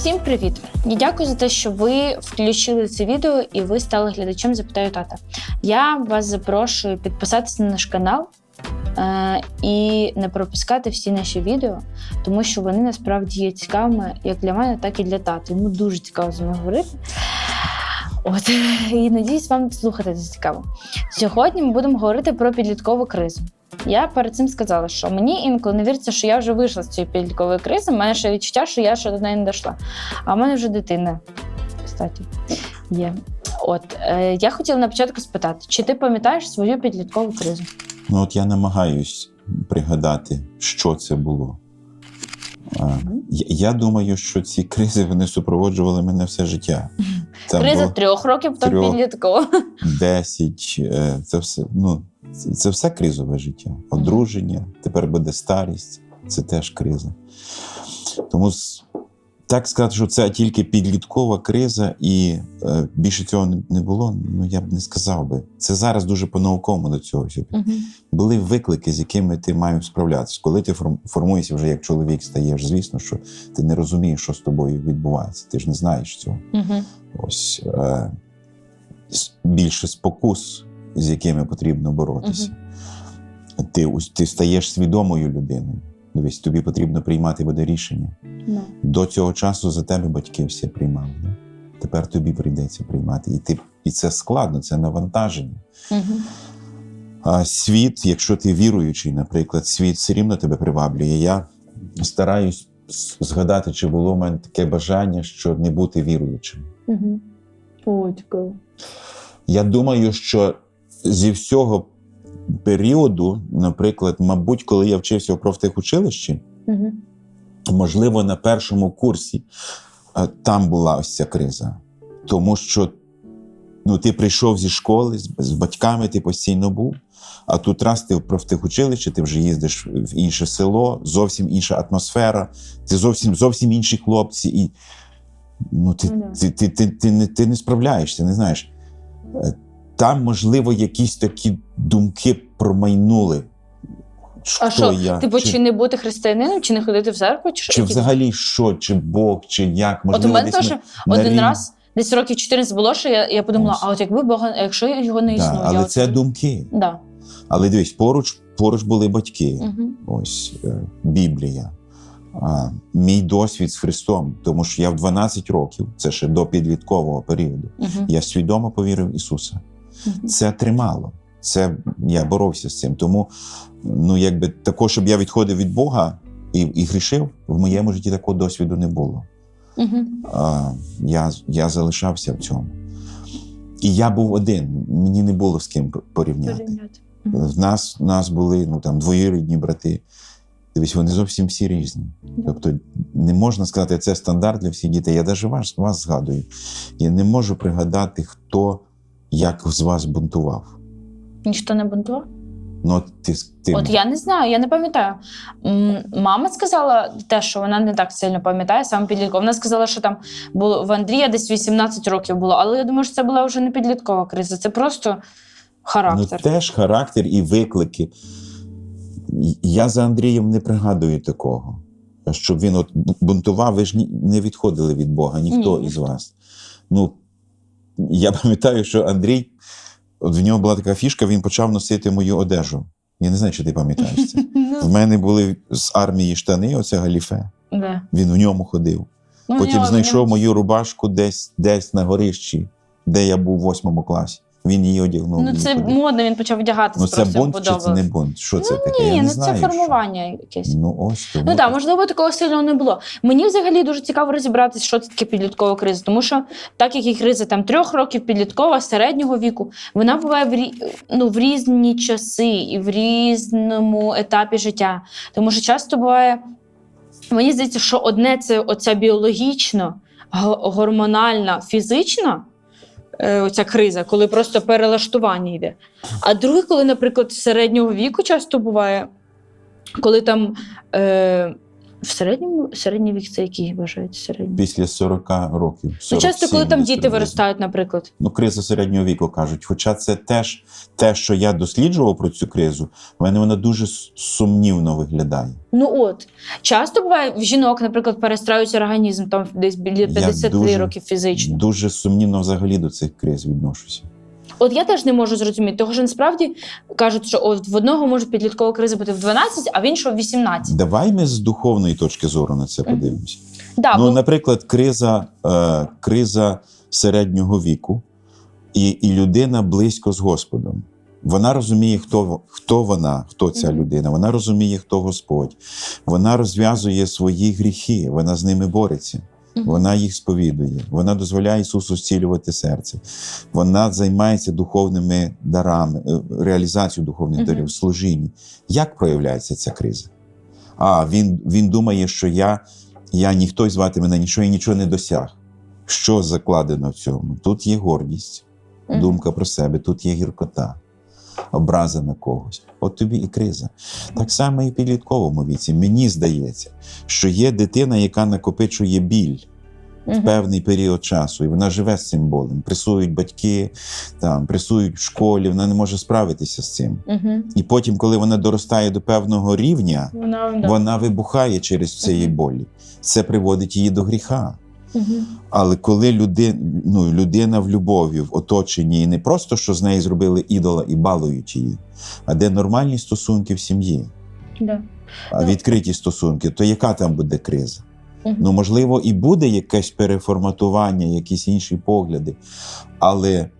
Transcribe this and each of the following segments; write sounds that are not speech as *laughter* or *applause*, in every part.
Всім привіт! Я дякую за те, що ви включили це відео і ви стали глядачем Запитаю тата. Я вас запрошую підписатися на наш канал е- і не пропускати всі наші відео, тому що вони насправді є цікавими як для мене, так і для тата. Йому дуже цікаво з ними говорити. От *laughs* і надіюсь, вам слухати це цікаво. Сьогодні ми будемо говорити про підліткову кризу. Я перед цим сказала, що мені інколи не віриться, що я вже вийшла з цієї підліткової кризи. Мене ще відчуття, що я ще до неї не дійшла. А в мене вже дитина, кстати, є. От е, я хотіла на початку спитати, чи ти пам'ятаєш свою підліткову кризу? Ну, от я намагаюсь пригадати, що це було. Я, думаю, що ці кризи вони супроводжували мене все життя. Там Криза трьох років, потім трьох. підліткова. 10, е, це все, ну, це, все кризове життя. Одруження, тепер буде старість, це теж криза. Тому так сказати, що це тільки підліткова криза, і е, більше цього не, було, ну я б не сказав би. Це зараз дуже по-науковому до цього. всього були виклики, з якими ти маєш справлятися. Коли ти формуєшся вже як чоловік стаєш, звісно, що ти не розумієш, що з тобою відбувається. Ти ж не знаєш цього. Угу. Ось е, більше спокус, з якими потрібно боротися. Ти, ти стаєш свідомою людиною. Дивись, тобі потрібно приймати буде рішення. Ну. До цього часу за тебе батьки всі приймали. Да? Тепер тобі прийдеться приймати. І, ти, і це складно, це навантаження. Угу. А світ, якщо ти віруючий, наприклад, світ все рівно тебе приваблює. Я стараюсь згадати, чи було в мене таке бажання, що не бути віруючим. Угу. Ой. Я думаю, що зі всього періоду, наприклад, мабуть, коли я вчився в профтехучилищі, Угу. Можливо, на першому курсі е, там була ось ця криза. Тому що ну, ти прийшов зі школи, з, з батьками ти постійно був, а тут раз ти в профтехучилище, ти вже їздиш в інше село, зовсім інша атмосфера, ти зовсім, зовсім інші хлопці. І, ну, ти, Ну ти, ти, ти, ти, не, ти не справляєшся, не знаєш. Е, Там, можливо, якісь такі думки промайнули. А що, я? типу, Чи- чи не бути християнином, чи не ходити в церкву, чи чи взагалі що, чи Бог, чи як? От у мене теж один рівні. раз, десь років 14 було, що я, я подумала, Ось. а от якби Бога, якщо його не Да, існує, але я це от... думки. Да. Але дивись, поруч, поруч були батьки. Угу. Ось е, Біблія. А, мій досвід з Христом, тому що я в 12 років, це ще до підліткового періоду, Угу. я свідомо повірив в Ісуса. Це тримало. Це я боровся з цим. Тому, ну якби такого, щоб я відходив від Бога і, і грішив, в моєму житті такого досвіду не було. Угу. А, я, я залишався в цьому. І я був один, мені не було з ким порівняти. В нас, в нас були ну, там, двоюрідні брати. Дивись, вони зовсім всі різні. Тобто не можна сказати, це стандарт для всіх дітей. Я навіть вас, вас згадую. Я не можу пригадати, хто як з вас бунтував. Ніхто не бунтував? Ну, ти, ти От я не знаю, я не пам'ятаю. Мама сказала те, що вона не так сильно пам'ятає, саме підліткова. Вона сказала, що там було в Андрія десь 18 років було, але я думаю, що це була вже не підліткова криза, це просто ну, характер. теж характер і виклики. Я за Андрієм не пригадую такого. Щоб він от бунтував, ви ж не відходили від Бога, ніхто Ні. із вас. Ну, я пам'ятаю, що Андрій, от в нього була така фішка, він почав носити мою одежу. Я не знаю, чи ти пам'ятаєш це. *laughs* Ну, В мене були з армії штани, оце галіфе. да. Він в ньому ходив. Ну, Потім знайшов мою рубашку десь, десь на горищі, де я був в восьмому класі. Він її одягнув. Ну, це ходив. модно, він почав вдягатися. Ну, це бунт чи це не бунт? Що це таке? Ні, я не ну знаю. це що. формування якесь. Ну ось тому Ну так, так. можливо, такого сильного не було. Мені взагалі дуже цікаво розібратися, що це таке підліткова криза. Тому що так як і криза там трьох років, підліткова, середнього віку, вона буває в, рі... ну, в різні часи і в різному етапі життя. Тому що часто буває, мені здається, що одне це оця біологічно, гормональна, фізична. Е, Оця криза, коли просто перелаштування йде. А друге, коли, наприклад, середнього віку часто буває, коли там е, В середньому середній вік це який вважається середній? Після 40 років. Ну, часто, коли там діти виростають, наприклад. Ну, криза середнього віку кажуть. Хоча це теж те, що я досліджував про цю кризу, в мене вона дуже сумнівно виглядає. Ну от часто буває в жінок, наприклад, перестраюється організм там десь біля 50 дуже- років фізично. Дуже сумнівно взагалі до цих криз відношуся. От я теж не можу зрозуміти, тому що насправді кажуть, що от в одного може підліткова криза бути в 12, а в іншого в 18. Давай ми з духовної точки зору на це подивимося. Да, ну, бо- наприклад, криза, е, криза середнього віку, і, і людина близько з Господом. Вона розуміє, хто, хто вона, хто ця людина. Вона розуміє, хто Господь. Вона розв'язує свої гріхи, вона з ними бореться. Вона їх сповідує, вона дозволяє Ісусу зцілювати серце. Вона займається духовними дарами, е, реалізацією духовних дарів, служінні. Як проявляється ця криза? А він, він думає, що я, я ніхто і звати мене нічого і нічого не досяг. Що закладено в цьому? Тут є гордість, думка про себе, тут є гіркота, образа на когось. От тобі і криза. Так само і в підлітковому віці. Мені здається, що є дитина, яка накопичує біль в певний період часу, і вона живе з цим болем. Пресують батьки, там, пресують в школі, вона не може справитися з цим. Мгм. І потім, коли вона доростає до певного рівня, Вона, вона вибухає через цієї Мгм. болі. Це приводить її до гріха. Але коли людина, ну, людина в любові, в оточенні, і не просто що з неї зробили ідола і балують її, а де нормальні стосунки в сім'ї, Да. а Ну. відкриті стосунки, то яка там буде криза? Угу. Ну, можливо, і буде якесь переформатування, якісь інші погляди, але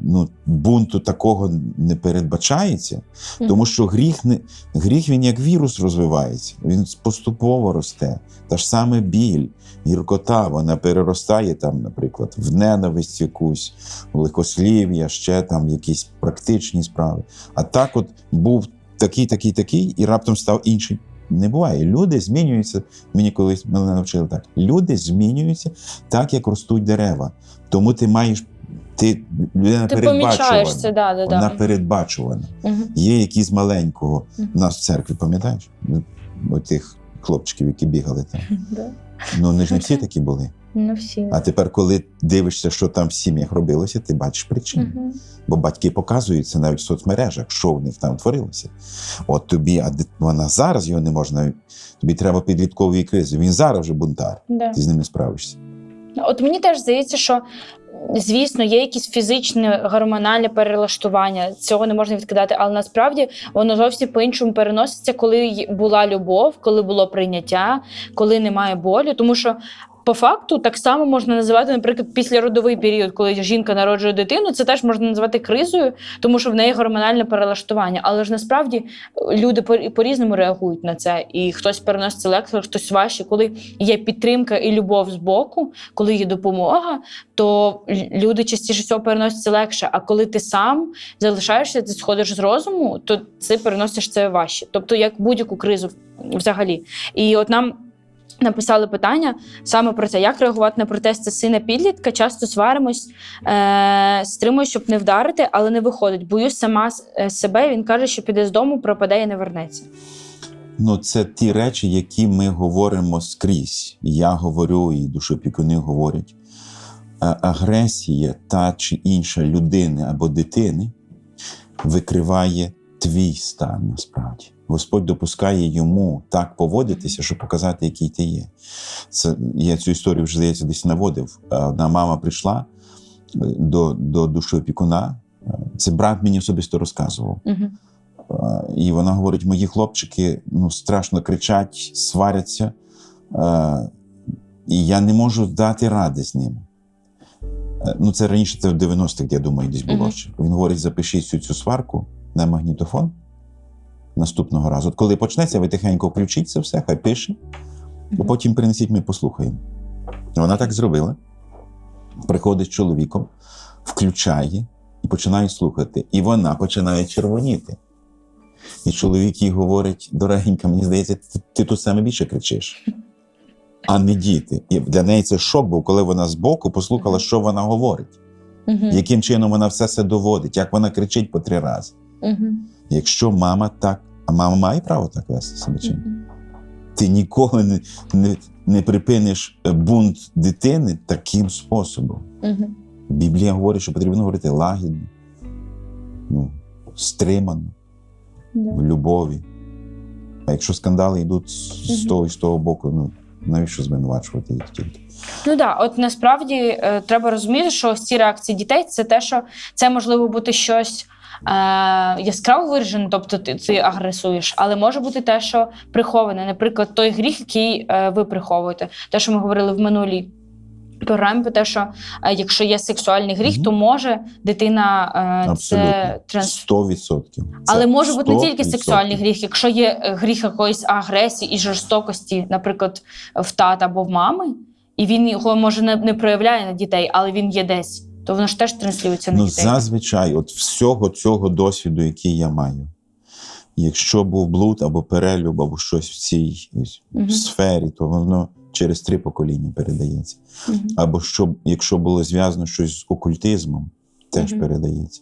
ну, бунту такого не передбачається, тому що гріх, не, гріх він як вірус розвивається, він поступово росте. Та ж саме біль, гіркота, вона переростає там, наприклад, в ненависть якусь, в лихослів'я, ще там якісь практичні справи. А так, от був такий, такий, такий, і раптом став інший. Не буває. Люди змінюються. Мені колись мене навчили так. Люди змінюються так, як ростуть дерева. Тому ти маєш. Ти людина Ти передбачувана. це, да, да, Вона да. передбачувана. Мгм. Є якісь маленького. Мгм. У нас в церкві, пам'ятаєш? Ну, Отих хлопчиків, які бігали там. *laughs* Да. Ну, вони ж не всі такі були. Ну, всі. А тепер, коли дивишся, що там в сім'ях робилося, ти бачиш причини. Мгм. Бо батьки показують це навіть в соцмережах, що в них там творилося. От тобі, а вона зараз його не можна. Тобі треба підліткової кризи. Він зараз вже бунтар. Да. Ти з ним не справишся. От мені теж здається, що звісно є якісь фізичне гормональне перелаштування, цього не можна відкидати, але насправді воно зовсім по-іншому переноситься, коли була любов, коли було прийняття, коли немає болю. Тому що по факту так само можна називати, наприклад, післяродовий період, коли жінка народжує дитину, це теж можна називати кризою, тому що в неї гормональне перелаштування. Але ж насправді е, люди по- по-різному реагують на це, і хтось переносить легко, хтось важче. Коли є підтримка і любов з боку, коли є допомога, то люди частіше всього переносять це легше. А коли ти сам залишаєшся, ти сходиш з розуму, то ти переносиш це важче. Тобто, як будь-яку кризу взагалі. І от нам. Написали питання саме про це, як реагувати на протести сина підлітка. Часто сваримось, е, стримуюсь, щоб не вдарити, але не виходить. Боюсь сама е, себе. Він каже, що піде з дому, пропаде і не вернеться. Ну, це ті речі, які ми говоримо скрізь. Я говорю, і душопікуни говорять. А- Агресія та чи інша людини або дитини викриває твій стан насправді. Господь допускає йому так поводитися, щоб показати, який ти є. Це, я цю історію вже здається десь наводив. Одна мама прийшла е, до, до душоопікуна. Е, Це брат мені особисто розказував. Угу. І вона говорить: мої хлопчики ну, страшно кричать, сваряться, і я не можу дати ради з ними. Е, Ну, це раніше це в 90-х, я думаю, десь було ще. Він говорить: запишіть всю цю сварку на магнітофон наступного разу. От коли почнеться, ви тихенько включіть це все, хай пише, а потім принесіть, ми послухаємо. І Вона так зробила. Приходить з чоловіком, включає і починає слухати. І вона починає червоніти. І чоловік їй говорить: дорогенька, мені здається, ти, ти тут саме більше кричиш, а не діти. І для неї це шок був, коли вона збоку послухала, що вона говорить, яким чином вона все це доводить, як вона кричить по три рази. Угу. Якщо мама так, а мама має право так вести себе чи ні? Ти ніколи не, не, не припиниш бунт дитини таким способом. Угу. Біблія говорить, що потрібно говорити лагідно, ну, стримано, в любові. А якщо скандали йдуть з Мгм. того і з того боку, ну навіщо звинувачувати їх тільки? Ну так, от насправді е, треба розуміти, що ось ці реакції дітей це те, що це можливо бути щось е, яскраво виражене, тобто ти, ти агресуєш, але може бути те, що приховане. Наприклад, той гріх, який е, ви приховуєте, те, що ми говорили в минулій. Програмі про те, що е, якщо є сексуальний гріх, Мгм. то може дитина е, Абсолютно. це транс... Сто відсотків. Але може бути не тільки сексуальний гріх, якщо є е, гріх якоїсь агресії і жорстокості, наприклад, в тата або в мами, і він його може не, не проявляє на дітей, але він є десь, то воно ж теж транслюється на Ну, дітей. зазвичай, от всього цього досвіду, який я маю, якщо був блуд або перелюб, або щось в цій Мгм. сфері, то воно через три покоління передається. Мгм. Або що, якщо було зв'язано щось з окультизмом, теж Мгм. передається.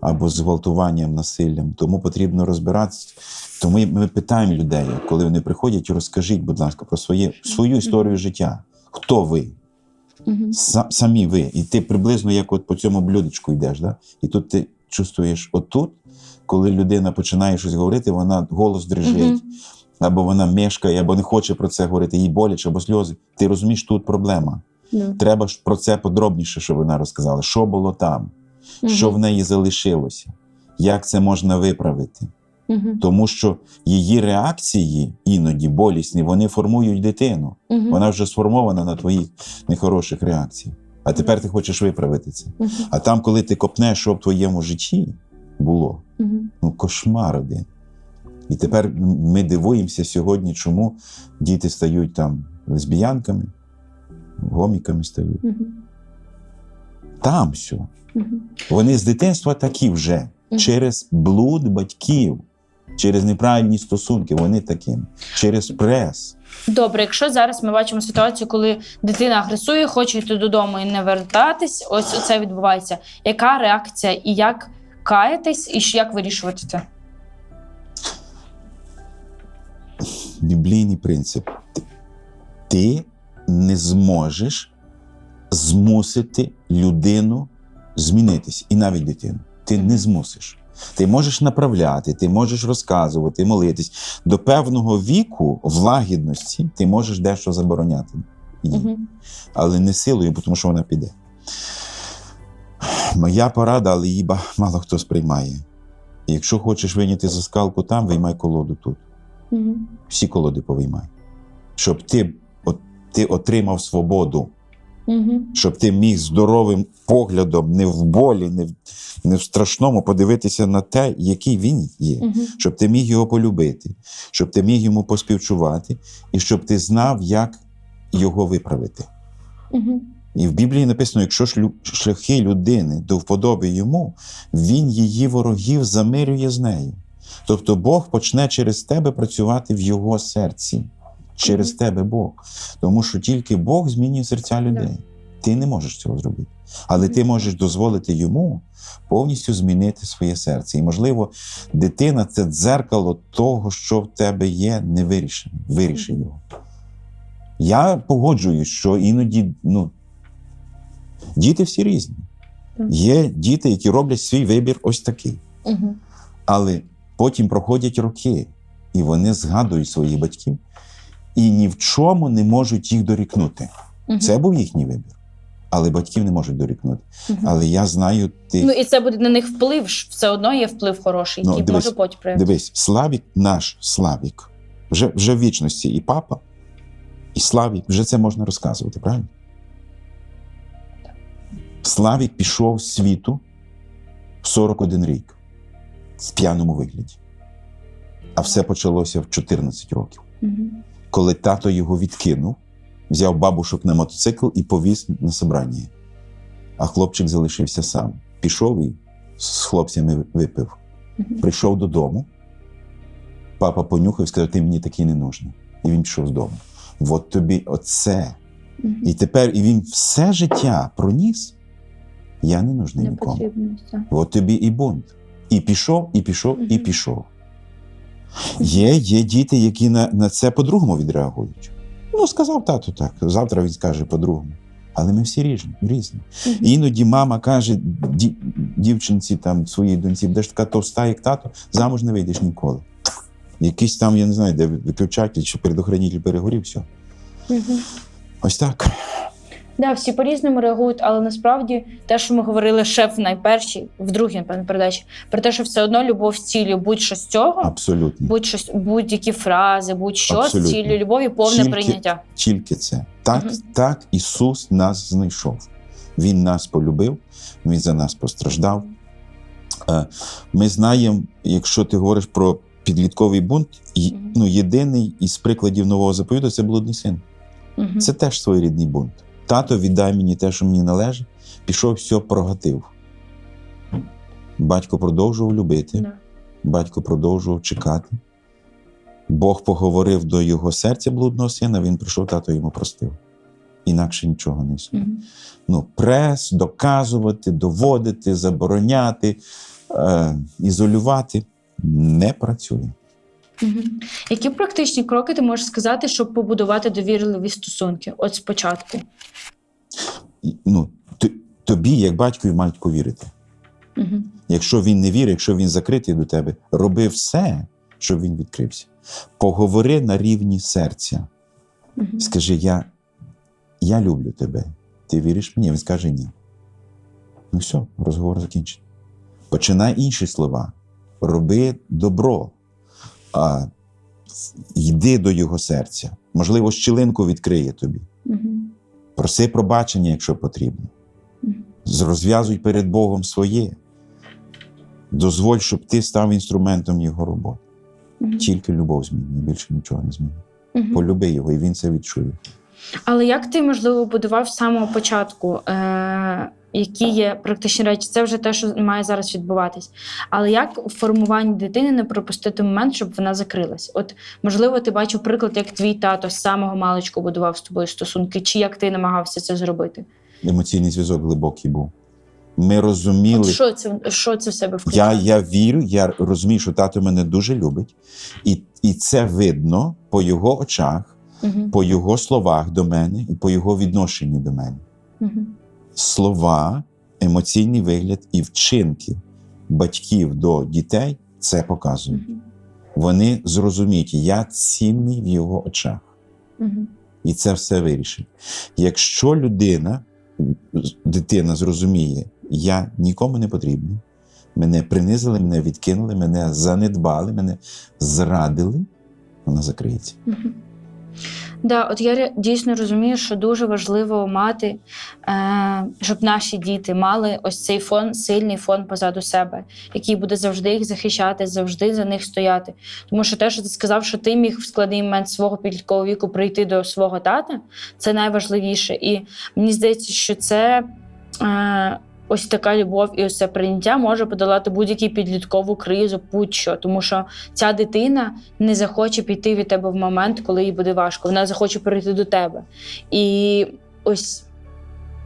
Або з гвалтуванням, насиллям. Тому потрібно розбиратися. Тому ми- ми питаємо людей, коли вони приходять, розкажіть, будь ласка, про своє, свою історію життя. Хто ви? Са- самі ви. І ти приблизно як от по цьому блюдечку йдеш. Да? І тут ти чувствуєш отут, коли людина починає щось говорити, вона голос дрижить, Мгм. або вона мешкає, або не хоче про це говорити, їй боляче, або сльози. Ти розумієш, тут проблема. Ну. Треба ж про це подробніше, щоб вона розказала, що було там, що в неї залишилося, як це можна виправити. Мгм. Тому що її реакції іноді болісні, вони формують дитину. Мгм. Вона вже сформована на твоїх нехороших реакціях. А тепер ти хочеш виправити це. Мгм. А там, коли ти копнеш, що в твоєму житті було, Мгм. ну кошмар один. І тепер ми дивуємося сьогодні, чому діти стають там лесбіянками, гоміками стають. Мгм. Там все. Мгм. Вони з дитинства такі вже. Через блуд батьків, через неправильні стосунки, вони такими, через прес. Добре, якщо зараз ми бачимо ситуацію, коли дитина агресує, хоче йти додому і не вертатись, ось це відбувається. Яка реакція і як каятись, і як вирішувати це? біблійний принцип. Ти не зможеш змусити людину змінитись, і навіть дитину. Ти не змусиш. Ти можеш направляти, ти можеш розказувати, молитись. До певного віку в лагідності ти можеш дещо забороняти їй, Мгм. але не силою, тому що вона піде. Моя порада, але її мало хто сприймає. Якщо хочеш вийняти заскалку там, виймай колоду тут Мгм. всі колоди повиймай. Щоб ти, от, ти отримав свободу, Мгм. щоб ти міг здоровим поглядом, не в болі, не в, не в страшному подивитися на те, який він є, Мгм. щоб ти міг його полюбити, щоб ти міг йому поспівчувати, і щоб ти знав, як його виправити. Мгм. І в Біблії написано: якщо шляхи людини до вподоби йому, він її ворогів замирює з нею. Тобто Бог почне через тебе працювати в його серці. Через тебе Бог. Тому що тільки Бог змінює серця людей. Ти не можеш цього зробити. Але ти можеш дозволити йому повністю змінити своє серце. І, можливо, дитина це дзеркало того, що в тебе є, не вирішене. Виріши його. Я погоджуюсь, що іноді ну, діти всі різні. Є діти, які роблять свій вибір ось такий. Мгм. Але потім проходять роки, і вони згадують своїх батьків і ні в чому не можуть їх дорікнути. Мгм. Це був їхній вибір. Але батьків не можуть дорікнути. Мгм. Але я знаю тих. Ну і це буде на них вплив. Все одно є вплив хороший, Ну, який дивись, може потім проявитися. Дивись, Славік, наш Славік, вже, вже в вічності і папа, і Славік, вже це можна розказувати, правильно? Славік пішов з світу в 41 рік в п'яному вигляді. А все почалося в 14 років, Мгм. Коли тато його відкинув, взяв бабушок на мотоцикл і повіз на собрання. А хлопчик залишився сам. Пішов і з хлопцями випив. Прийшов додому. Папа понюхав і сказав: ти мені такий не нужний. І він пішов з дому. От тобі оце. І тепер і він все життя проніс. Я не нужний Не нікому. потрібно. От тобі і бунт. І пішов, і пішов, і пішов. Є, є діти, які на, на це по-другому відреагують. Ну, сказав тато так. Завтра він скаже по-другому. Але ми всі різні. різні. Мгм. Іноді мама каже ді, дівчинці там своїй доньці, де ж така товста, як тато, замуж не вийдеш ніколи. Якийсь там, я не знаю, де виключатель чи передохранитель перегорів, все. Мгм. Ось так. Да, всі по-різному реагують, але насправді те, що ми говорили ще в найпершій, в другій, напевно, передачі, про те, що все одно любов з цілі будь-що з цього, Абсолютно. будь-що будь-які фрази, будь-що з ціллю любові, повне Тільки- прийняття. Тільки це. Так, Мгм. так Ісус нас знайшов. Він нас полюбив, Він за нас постраждав. Е, Ми знаємо, якщо ти говориш про підлітковий бунт, ну, єдиний із прикладів нового заповіту це блудний син. Мгм. Це теж своєрідний бунт. Тато віддай мені те, що мені належить, пішов, все прогатив. Батько продовжував любити, Да. батько продовжував чекати. Бог поговорив до його серця блудного сина, він прийшов, тато йому простив. Інакше нічого не існує. Мгм. Ну, прес, доказувати, доводити, забороняти, е, ізолювати не працює. Мгм. Які практичні кроки ти можеш сказати, щоб побудувати довірливі стосунки? От спочатку. Ну, тобі, як батькові, мають повірити. Мгм. Якщо він не вірить, якщо він закритий до тебе, роби все, щоб він відкрився. Поговори на рівні серця. Скажи, я, я люблю тебе. Ти віриш мені? Він скаже ні. Ну все, розговор закінчений. Починай інші слова. Роби добро. А, йди до його серця. Можливо, щілинку відкриє тобі. Мгм. Проси пробачення, якщо потрібно. Мгм. Розв'язуй перед Богом своє. Дозволь, щоб ти став інструментом його роботи. Мгм. Тільки любов змінює, більше нічого не змінює. Мгм. Полюби його, і він це відчує. Але як ти, можливо, будував з самого початку? Е- які є практичні речі? Це вже те, що має зараз відбуватись. Але як у формуванні дитини не пропустити момент, щоб вона закрилась? От, можливо, ти бачив приклад, як твій тато з самого маличку будував з тобою стосунки, чи як ти намагався це зробити? Емоційний зв'язок глибокий був. Ми розуміли. От що це, що це в себе включає? Я, я вірю, я розумію, що тато мене дуже любить, і, і це видно по його очах, Мгм. по його словах до мене і по його відношенні до мене. Мгм. Слова, емоційний вигляд і вчинки батьків до дітей це показують. Мгм. Вони зрозуміють, я цінний в його очах. Мгм. І це все вирішить. Якщо людина, дитина зрозуміє, я нікому не потрібний, мене принизили, мене відкинули, мене занедбали, мене зрадили, вона закриється. Мгм. Да, от я дійсно розумію, що дуже важливо мати, е, щоб наші діти мали ось цей фон, сильний фон позаду себе, який буде завжди їх захищати, завжди за них стояти. Тому що те, що ти сказав, що ти міг в складний момент свого підліткового віку прийти до свого тата, це найважливіше. І мені здається, що це. Е, Ось така любов і ось це прийняття може подолати будь-яку підліткову кризу, будь-що, тому що ця дитина не захоче піти від тебе в момент, коли їй буде важко. Вона захоче перейти до тебе. І ось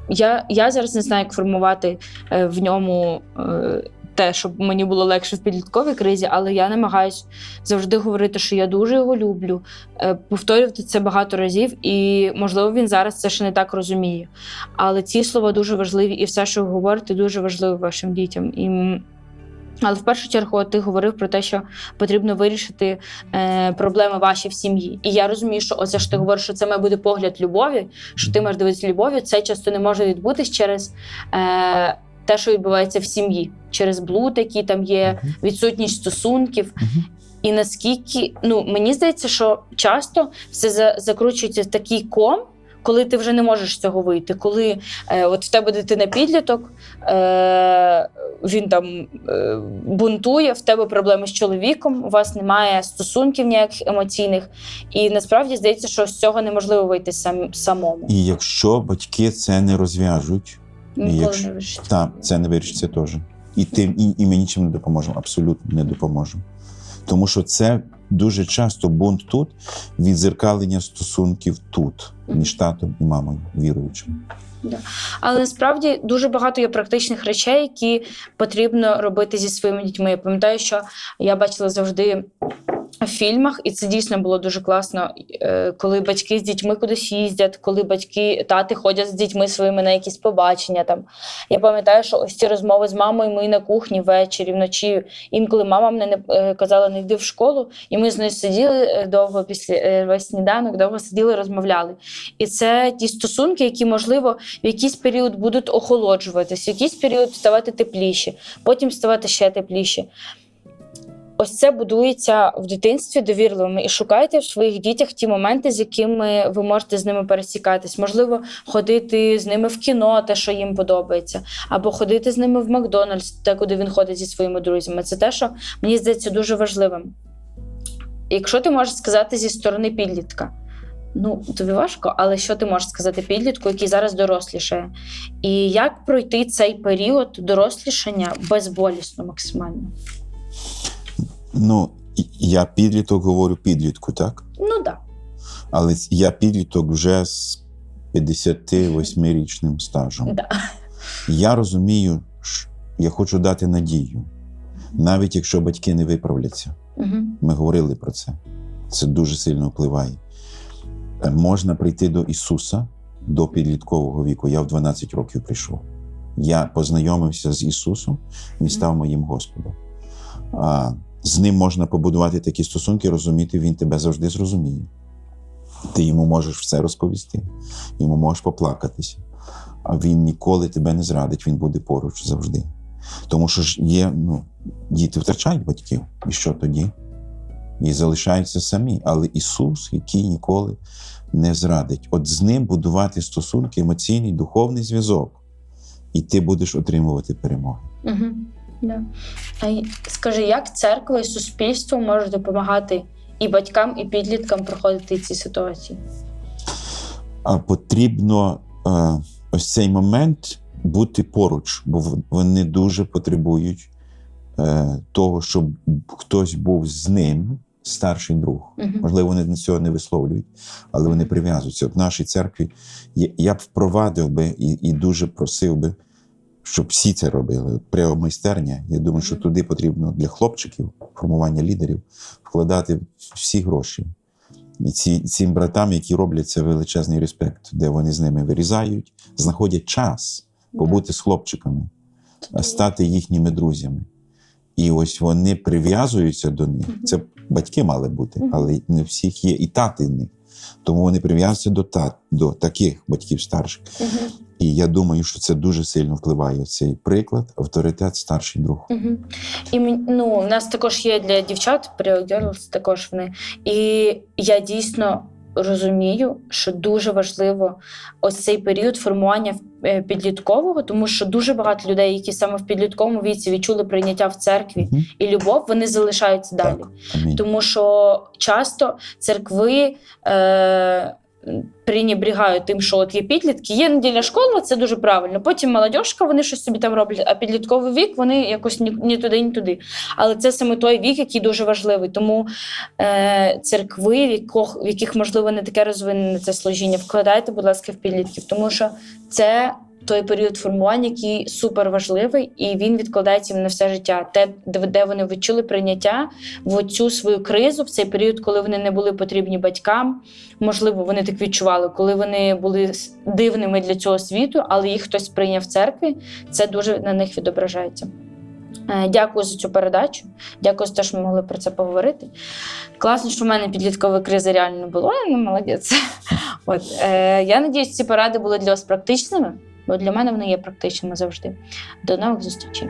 я, я зараз не знаю, як формувати е, в ньому е, те, щоб мені було легше в підлітковій кризі, але я намагаюся завжди говорити, що я дуже його люблю, е, повторювати це багато разів, і можливо він зараз це ще не так розуміє. Але ці слова дуже важливі, і все, що ви говорите, дуже важливо вашим дітям. І але в першу чергу ти говорив про те, що потрібно вирішити е, проблеми ваші в сім'ї. І я розумію, що оце ж ти говориш, що це має бути погляд любові, що ти маєш дивитися любов'ю. Це часто не може відбутись через е, те, що відбувається в сім'ї, через блуд, які там є, відсутність стосунків. І наскільки ну мені здається, що часто все за, закручується в такий ком, коли ти вже не можеш з цього вийти. Коли е, от в тебе дитина підліток, е, він там е, бунтує, в тебе проблеми з чоловіком, у вас немає стосунків ніяких емоційних, і насправді здається, що з цього неможливо вийти сам, самому. І якщо батьки це не розв'яжуть, Ніколи якщо- не вирішиться. та, це не вирішиться теж. І тим, і, і ми нічим не допоможемо, абсолютно не допоможемо. Тому що це дуже часто бунт тут, відзеркалення стосунків тут, між татом і мамою, віруючим. Але насправді дуже багато є практичних речей, які потрібно робити зі своїми дітьми. Я пам'ятаю, що я бачила завжди в фільмах, і це дійсно було дуже класно, е, коли батьки з дітьми кудись їздять, коли батьки тати ходять з дітьми своїми на якісь побачення. Там я пам'ятаю, що ось ці розмови з мамою ми на кухні ввечері, вночі. Інколи мама мене не е, казала, не йди в школу, і ми з нею сиділи е, довго після весь сніданок, довго сиділи, розмовляли. І це ті стосунки, які, можливо, в якийсь період будуть охолоджуватись, в якийсь період ставати тепліші, потім ставати ще тепліші. Ось це будується в дитинстві довірливими. І шукайте в своїх дітях ті моменти, з якими ви можете з ними пересікатись. Можливо, ходити з ними в кіно, те, що їм подобається, або ходити з ними в Макдональдс, те, куди він ходить зі своїми друзями. Це те, що мені здається дуже важливим. Якщо ти можеш сказати зі сторони підлітка, ну тобі важко, але що ти можеш сказати підлітку, який зараз дорослішає? І як пройти цей період дорослішання безболісно максимально? Ну, я підліток говорю підлітку, так? Ну так. Але я підліток вже з 58-річним стажем. Да. Я розумію, що я хочу дати надію, навіть якщо батьки не виправляться. Угу. Ми говорили про це. Це дуже сильно впливає. Е, Можна прийти до Ісуса до підліткового віку. Я в 12 років прийшов. Я познайомився з Ісусом, Він став моїм Господом. А, з ним можна побудувати такі стосунки, розуміти, він тебе завжди зрозуміє. Ти йому можеш все розповісти, йому можеш поплакатися. А він ніколи тебе не зрадить, він буде поруч завжди. Тому що ж є, ну, діти втрачають батьків. І що тоді? І залишаються самі. Але Ісус, який ніколи не зрадить, от з ним будувати стосунки, емоційний, духовний зв'язок, і ти будеш отримувати перемоги. Угу. Да. А скажи, як церква і суспільство можуть допомагати і батькам, і підліткам проходити ці ситуації? А потрібно е, ось цей момент бути поруч, бо вони дуже потребують е, того, щоб хтось був з ним, старший друг. Угу. Можливо, вони на цього не висловлюють, але вони прив'язуються. От в нашій церкві я, я б впровадив би і, і дуже просив би, щоб всі це робили. Прямо майстерня. Я думаю, що туди потрібно для хлопчиків, формування лідерів, вкладати всі гроші. І ці, цим братам, які роблять це величезний респект, де вони з ними вирізають, знаходять час побути з хлопчиками, стати їхніми друзями. І ось вони прив'язуються до них. Це батьки мали бути, але не всіх є і тати в них. Тому вони прив'язуються до тат, до таких батьків старших. Угу. І я думаю, що це дуже сильно впливає цей приклад, авторитет, старший друг. Угу. І ну, у нас також є для дівчат Girls, також вони. І я дійсно розумію, що дуже важливо ось цей період формування е, підліткового, тому що дуже багато людей, які саме в підлітковому віці відчули прийняття в церкві Мгм. і любов, вони залишаються далі. Так. Тому що часто церкви е, пренебрігають тим, що от є підлітки, є недільна школа, це дуже правильно. Потім молодіжка, вони щось собі там роблять, а підлітковий вік вони якось ні, ні туди, ні туди. Але це саме той вік, який дуже важливий. Тому е, церкви, в, яких, в яких можливо не таке розвинене це служіння, вкладайте, будь ласка, в підлітків, тому що це. Той період формування, який супер важливий, і він відкладається на все життя. Те, де де вони відчули прийняття в цю свою кризу, в цей період, коли вони не були потрібні батькам. Можливо, вони так відчували, коли вони були дивними для цього світу, але їх хтось прийняв в церкві. Це дуже на них відображається. Е, Дякую за цю передачу. Дякую за те, що ми могли про це поговорити. Класно, що в мене підліткової кризи реально не було. Я не молодець. *laughs* От е, я надіюсь, ці поради були для вас практичними, бо для мене вони є практичними завжди. До нових зустрічей.